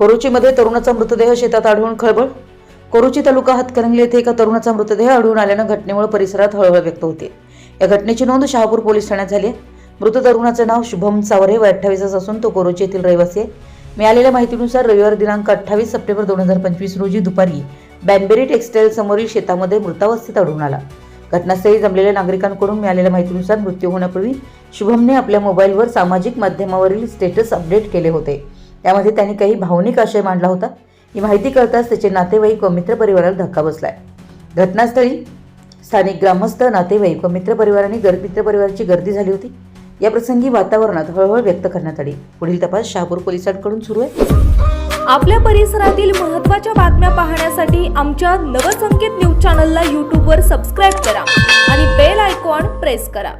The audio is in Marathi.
कोरोचीमध्ये तरुणाचा मृतदेह शेतात आढळून खळबळ. कोरोची तालुका हातकणंगले येथे एका तरुणाचा मृतदेह आढळून आल्यानं घटनेमुळे परिसरात हळहळ व्यक्त होते. या घटनेची नोंद शहापूर पोलीस ठाण्यात झाली आहे. मृत तरुणाचं नाव शुभम सावरे वय अठ्ठावीसच असून तो कोरोची येथील रहिवासी आहे. मिळालेल्या माहितीनुसार रविवार दिनांक अठ्ठावीस सप्टेंबर दोन हजार पंचवीस रोजी दुपारी बॅनबेरी टेक्सटाईल समोरील शेतामध्ये मृतावस्थेत आढळून आला. घटनास्थळी जमलेल्या नागरिकांकडून मिळालेल्या माहितीनुसार मृत्यू होण्यापूर्वी शुभमने आपल्या मोबाईलवर सामाजिक माध्यमावरील स्टेटस अपडेट केले होते. त्यामध्ये त्यांनी काही भावनिक आशय मांडला होता. ही माहिती कळताच त्याचे नातेवाईक व मित्रपरिवाराला धक्का बसलाय. घटनास्थळी स्थानिक ग्रामस्थ नातेवाईक व मित्रपरिवारांनी गर मित्रपरिवाराची गर्दी झाली होती. या प्रसंगी वातावरणात हळहळ व्यक्त करण्यात आली. पुढील तपास शहापूर पोलिसांकडून सुरू आहे. आपल्या परिसरातील महत्त्वाच्या बातम्या पाहण्यासाठी आमच्या नवसंकेत न्यूज चॅनलला यूट्यूबवर सबस्क्राईब करा आणि बेल आयकॉन प्रेस करा.